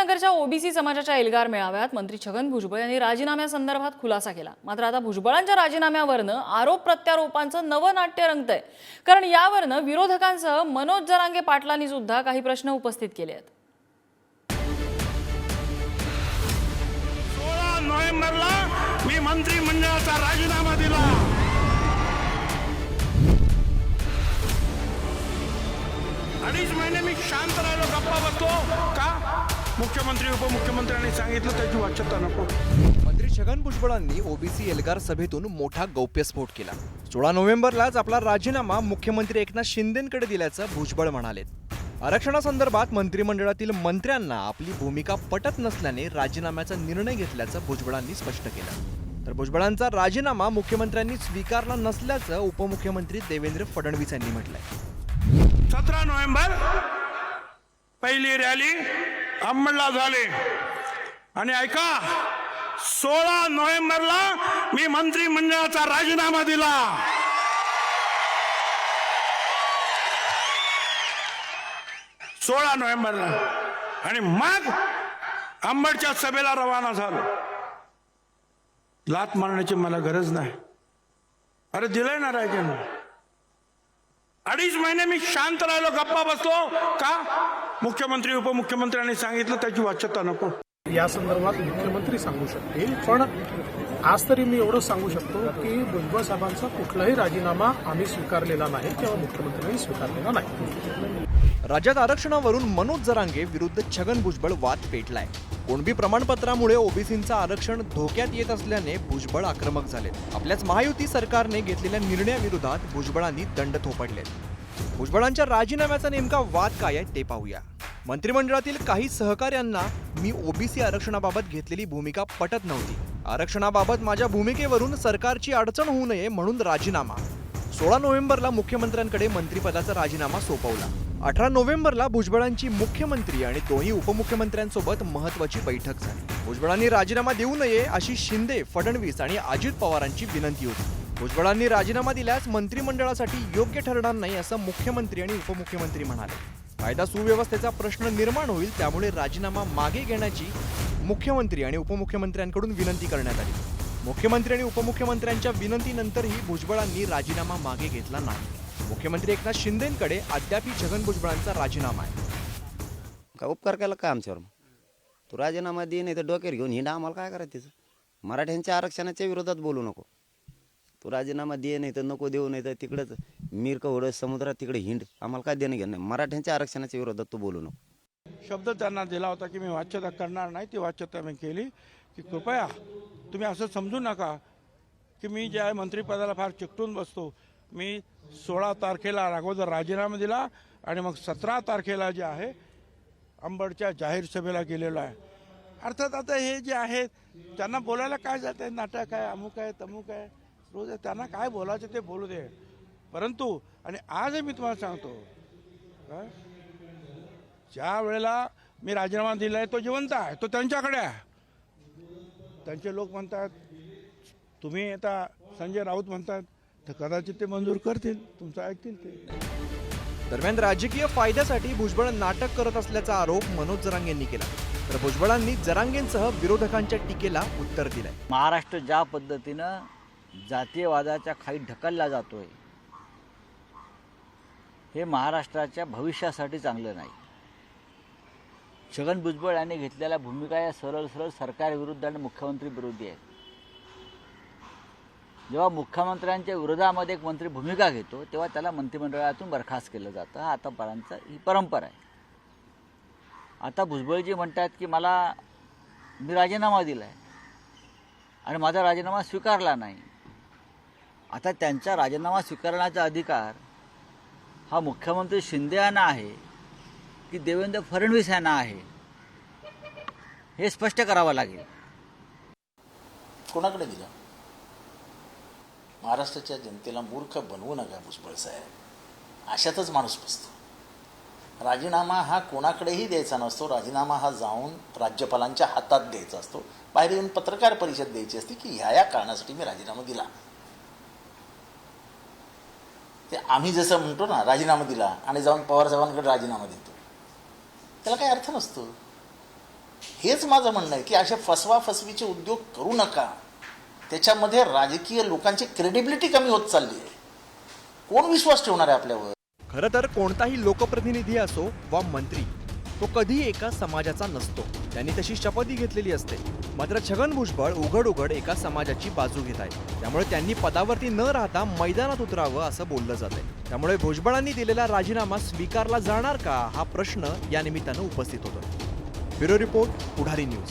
अहमदनगरच्या ओबीसी समाजाच्या एल्गार मेळाव्यात मंत्री छगन भुजबळ यांनी राजीनाम्यासंदर्भात खुलासा केला. मात्र आता भुजबळांच्या राजीनाम्यावरनं आरोप प्रत्यारोपांचं नवं नाट्य रंगतंय. कारण यावरनं विरोधकांसह मनोज जरांगे पाटलांनी सुद्धा काही प्रश्न उपस्थित केले आहेत. सोळा नोव्हेंबरला मी मंत्रिमंडळाचा राजीनामा दिला. अडीच महिने मी शांत राहिलो गप्पा बसतो का मुख्यमंत्री उपमुख्यमंत्र्यांनी सांगितलं त्याची वाच्यता नको. मंत्री छगन भुजबळांनी ओबीसी एल्गार सभेतून मोठा गौप्यस्फोट केला. सोळा नोव्हेंबरलाच आपला राजीनामा मुख्यमंत्री एकनाथ शिंदेकडे दिल्याचं भुजबळ म्हणालेत आरक्षणासंदर्भात मंत्रिमंडळातील मंत्र्यांना आपली भूमिका पटत नसल्याने राजीनाम्याचा निर्णय घेतल्याचं भुजबळांनी स्पष्ट केलं. तर भुजबळांचा राजीनामा मुख्यमंत्र्यांनी स्वीकारला नसल्याचं उपमुख्यमंत्री देवेंद्र फडणवीस यांनी म्हटलंय. सतरा नोव्हेंबर पहिली रॅली. अंबडला झाले. आणि ऐका सोळा नोव्हेंबरला मी मंत्रिमंडळाचा राजीनामा दिला. सोळा नोव्हेंबरला. आणि मग अंबडच्या सभेला रवाना झालो. लात मारण्याची मला गरज नाही. अरे दिलंय ना राजांना अडीच महिने मी शांत राहिलो गप्पा बसलो. का? मुख्यमंत्री उपमुख्यमंत्र्यांनी सांगितलं त्याची वाच्यता नको. या संदर्भात मुख्यमंत्री सांगू शकतील पण आज तरी मी एवढं सांगू शकतो की भुजबळ साहेबांचा कुठलाही राजीनामा आम्ही स्वीकारलेला नाही किंवा मुख्यमंत्र्यांनी स्वीकारलेला नाही. राज्यात आरक्षणावरून मनोज जरांगे विरुद्ध छगन भुजबळ वाद पेटलाय. कोणबी प्रमाणपत्रामुळे ओबीसींचं आरक्षण धोक्यात येत असल्याने भुजबळ आक्रमक झाले आपल्याच महायुती सरकारने घेतलेल्या निर्णयाविरोधात भुजबळांनी दंड थोपडले भुजबळांच्या राजीनाम्याचा नेमका वाद काय आहे ते पाहूया. मंत्रिमंडळातील काही सहकाऱ्यांना मी ओबीसी आरक्षणाबाबत घेतलेली भूमिका पटत नव्हती. आरक्षणाबाबत माझ्या भूमिकेवरून सरकारची अडचण होऊ नये म्हणून राजीनामा. सोळा नोव्हेंबरला मुख्यमंत्र्यांकडे मंत्रिपदाचा राजीनामा सोपवला. अठरा नोव्हेंबरला भुजबळांची मुख्यमंत्री आणि दोन्ही उपमुख्यमंत्र्यांसोबत महत्वाची बैठक झाली. भुजबळांनी राजीनामा देऊ नये अशी शिंदे फडणवीस आणि अजित पवारांची विनंती होती. भुजबळांनी राजीनामा दिल्यास मंत्रिमंडळासाठी योग्य ठरणार नाही असं मुख्यमंत्री आणि उपमुख्यमंत्री म्हणाले. कायदा सुव्यवस्थेचा प्रश्न निर्माण होईल त्यामुळे राजीनामा मागे घेण्याची मुख्यमंत्री आणि उपमुख्यमंत्र्यांकडून विनंती करण्यात आली. मुख्यमंत्री आणि उपमुख्यमंत्र्यांच्या विनंतीनंतरही भुजबळांनी राजीनामा मागे घेतला नाही. मुख्यमंत्री एकनाथ शिंदेकडे अद्यापही छगन भुजबळांचा राजीनामा आहे. काय उपकार केला काय आमच्यावर? मग? तू राजीनामा दे नाही तर डोक्यावर घेऊन हिंडा आम्हाला काय करायचं तिचं? मराठ्यांच्या आरक्षणाच्या विरोधात बोलू नको. तू राजीनामा दे नाही तर नको देऊ नाही तर तिकडंच मिरक होडं समुद्रात तिकडे हिंड. आम्हाला काय देणं घेणं नाही. मराठ्यांच्या आरक्षणाच्या विरोधात तू बोलू नको. शब्द त्यांना दिला होता की मी वाच्यता करणार नाही. ती वाच्यता मी केली की कृपया तुम्ही असं समजू नका की मी जे आहे मंत्रिपदाला फार चिकटून बसतो मी सोळा तारखेला अगोदर राजीनामा दिला आणि मग सतरा तारखेला जे आहे अंबडच्या जाहीर सभेला गेलेलो आहे. अर्थात आता हे जे आहेत त्यांना बोलायला काय जात? आहे नाटक आहे अमुक आहे तमुक आहे रोज त्यांना काय बोलायचं ते बोलू दे. परंतु आणि आजही मी तुम्हाला सांगतो ज्या वेळेला मी राजीनामा दिला आहे तो जिवंत आहे तो त्यांच्याकडे आहे. त्यांचे लोक म्हणतात तुम्ही आता संजय राऊत म्हणतात तर कदाचित ते मंजूर करतील. तुमचं ऐकतील ते. दरम्यान राजकीय फायद्यासाठी भुजबळ नाटक करत असल्याचा आरोप मनोज जरांगे यांनी केला. तर भुजबळांनी जरांगेंसह विरोधकांच्या टीकेला उत्तर दिलंय. महाराष्ट्र ज्या पद्धतीनं जातीयवादाच्या खाली ढकलला जातोय हे महाराष्ट्राच्या भविष्यासाठी चांगलं नाही. छगन भुजबळ यांनी घेतलेल्या भूमिका या सरळ सरळ सरकारविरुद्ध आणि मुख्यमंत्री विरोधी आहेत. जेव्हा मुख्यमंत्र्यांच्या विरोधामध्ये एक मंत्री भूमिका घेतो तेव्हा त्याला मंत्रिमंडळातून बरखास्त केलं जातं. हा आतापर्यंत ही परंपरा आहे. आता भुजबळजी म्हणतात की मला मी राजीनामा दिला आहे आणि माझा राजीनामा स्वीकारला नाही. आता त्यांचा राजीनामा स्वीकारण्याचा अधिकार हा मुख्यमंत्री शिंदे यांना आहे. की देवेंद्र फडणवीस यांना आहे. हे स्पष्ट करावं लागेल. कोणाकडे दिला? महाराष्ट्राच्या जनतेला मूर्ख बनवू नका भुजबळ साहेब. अशातच माणूस बसतो. राजीनामा हा कोणाकडेही द्यायचा नसतो. राजीनामा हा जाऊन राज्यपालांच्या हातात द्यायचा असतो. बाहेर येऊन पत्रकार परिषद द्यायची असते की ह्या या कारणासाठी मी राजीनामा दिला. ते आम्ही जसं म्हणतो ना राजीनामा दिला आणि जाऊन पवार साहेबांकडे राजीनामा देतो. त्याला काही अर्थ नसतो. हेच माझं म्हणणं आहे की असे फसवा फसवीचे उद्योग करू नका. त्याच्यामध्ये राजकीय लोकांची क्रेडिबिलिटी कमी होत चालली आहे. कोण विश्वास ठेवणार आहे आपल्यावर? खरं तर कोणताही लोकप्रतिनिधी असो वा मंत्री तो कधी एका समाजाचा नसतो. त्यांनी तशी शपथही घेतलेली असते. मात्र छगन भुजबळ उघड उघड एका समाजाची बाजू घेत आहे त्यामुळे त्यांनी पदावरती न राहता मैदानात उतरावं असं बोललं जातंय त्यामुळे भुजबळांनी दिलेला राजीनामा स्वीकारला जाणार का हा प्रश्न या निमित्तानं उपस्थित होतो ब्युरो रिपोर्ट पुढारी न्यूज.